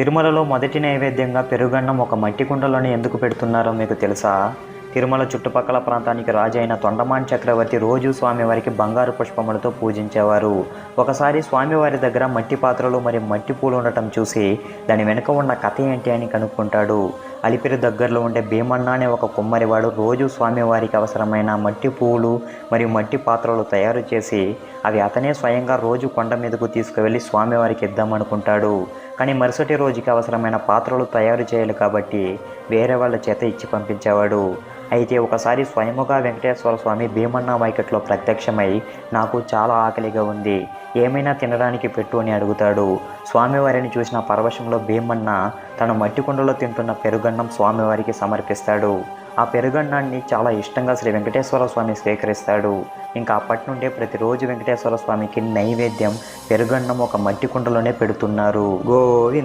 తిరుమలలో మొదటి నైవేద్యంగా పెరుగన్నం ఒక మట్టి కుండలోనే ఎందుకు పెడుతున్నారో మీకు తెలుసా? తిరుమల చుట్టుపక్కల ప్రాంతానికి రాజు అయిన తొండమాన్ చక్రవర్తి రోజు స్వామివారికి బంగారు పుష్పములతో పూజించేవారు. ఒకసారి స్వామివారి దగ్గర మట్టి పాత్రలు మరియు మట్టి పూలు ఉండటం చూసి దాని వెనుక ఉన్న కథ ఏంటి అని కనుక్కుంటాడు. అలిపిరి దగ్గరలో ఉండే భీమన్న అనే ఒక కుమ్మరివాడు రోజు స్వామివారికి అవసరమైన మట్టి పూలు మరియు మట్టి పాత్రలు తయారు చేసి అవి అతనే స్వయంగా రోజు కొండ మీదకు తీసుకువెళ్ళి స్వామివారికి ఇద్దామనుకుంటాడు. కానీ మరుసటి రోజుకి అవసరమైన పాత్రలు తయారు చేయాలి కాబట్టి వేరే వాళ్ళ చేత ఇచ్చి పంపించేవాడు. అయితే ఒకసారి స్వయముగా వెంకటేశ్వర స్వామి భీమన్న వైకట్లో ప్రత్యక్షమై నాకు చాలా ఆకలిగా ఉంది. ఏమైనా తినడానికి పెట్టు అని అడుగుతాడు. స్వామివారిని చూసిన పరవశంలో భీమన్న తన మట్టి కుండలో తింటున్న పెరుగన్నం స్వామివారికి సమర్పిస్తాడు. ఆ పెరుగన్నాన్ని చాలా ఇష్టంగా శ్రీ వెంకటేశ్వర స్వామి స్వీకరిస్తాడు. ఇంకా అప్పటి నుండే ప్రతిరోజు వెంకటేశ్వర స్వామికి నైవేద్యం పెరుగన్నం ఒక మట్టి కుండలోనే పెడుతున్నారు. గోవింద